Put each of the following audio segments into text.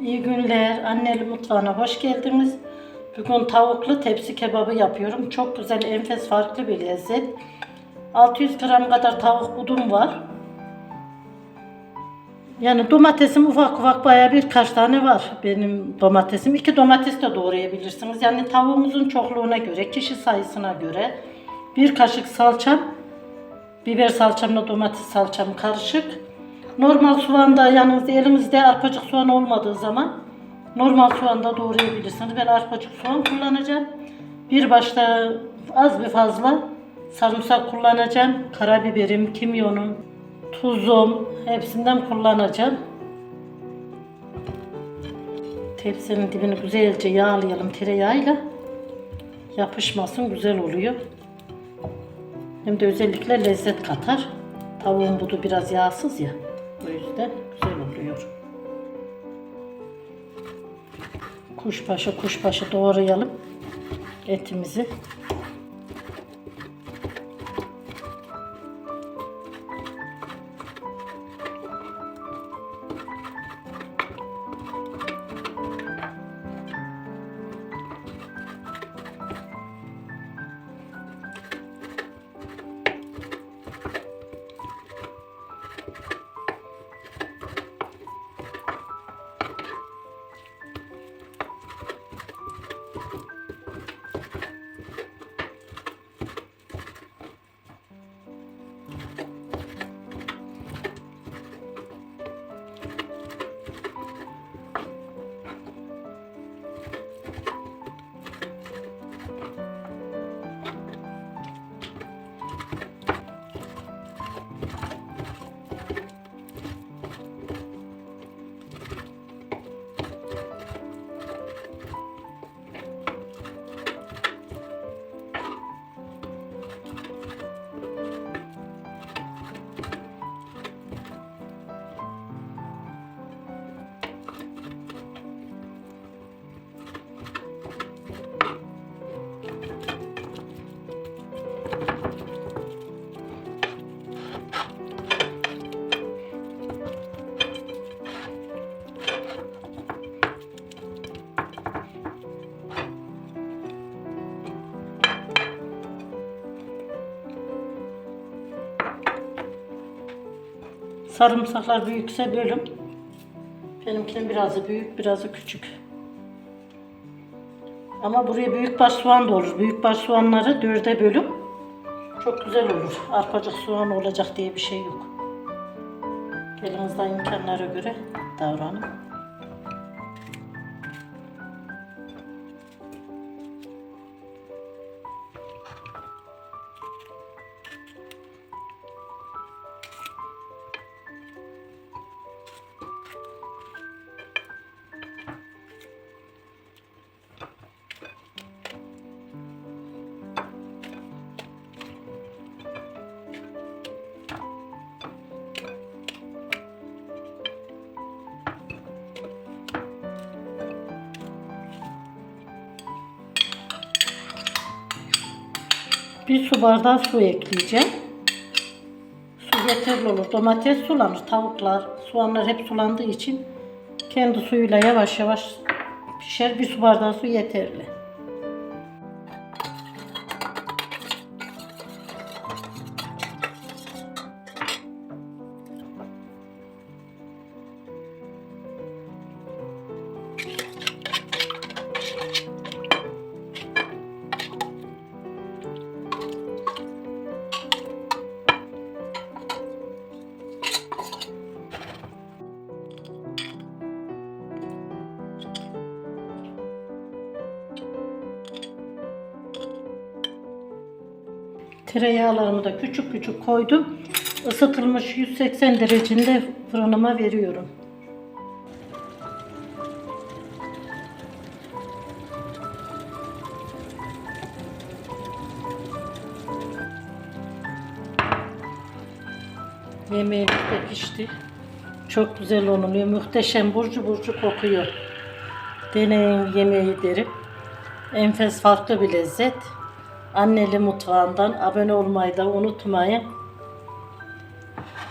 İyi günler. Anneli mutfağına hoş geldiniz. Bugün tavuklu tepsi kebabı yapıyorum. Çok güzel, enfes, farklı bir lezzet. 600 gram kadar tavuk budum var. Yani domatesim ufak ufak bayağı birkaç tane var benim domatesim. İki domates de doğrayabilirsiniz. Yani tavuğumuzun çokluğuna göre, kişi sayısına göre bir kaşık salçam, biber salçamla domates salçam karışık. Normal soğan da yanınızda elinizde arpacık soğan olmadığı zaman normal soğan da doğrayabilirsiniz. Ben arpacık soğan kullanacağım. Bir başta az bir fazla sarımsak kullanacağım. Karabiberim, kimyonum, tuzum hepsinden kullanacağım. Tepsinin dibini güzelce yağlayalım tereyağıyla. Yapışmasın güzel oluyor. Hem de özellikle lezzet katar. Tavuğun budu biraz yağsız ya. O yüzden güzel oluyor. Kuşbaşı kuşbaşı doğrayalım etimizi. Sarımsaklar büyükse bölüm. Benimkinin birazı büyük, birazı küçük. Ama buraya büyük baş soğan da olur. Büyük baş soğanları dörde bölüm. Çok güzel olur. Arpacık soğan olacak diye bir şey yok. Elinizden imkanlara göre davranın. Bir su bardağı su ekleyeceğim. Su yeterli olur. Domates sulanır, tavuklar, soğanlar hep sulandığı için kendi suyuyla yavaş yavaş pişer. Bir su bardağı su yeterli. Tereyağlarımı da küçük küçük koydum. Isıtılmış 180 derecede fırınıma veriyorum. Yemeğimiz de pişti. Çok güzel oluyor. Muhteşem burcu burcu kokuyor. Deneyin yemeği derim. Enfes farklı bir lezzet. Anneli mutfağından abone olmayı da unutmayın.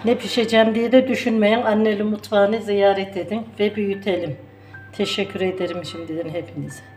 Ne pişeceğim diye de düşünmeyin. Anneli mutfağını ziyaret edin ve büyütelim. Teşekkür ederim şimdiden hepinize.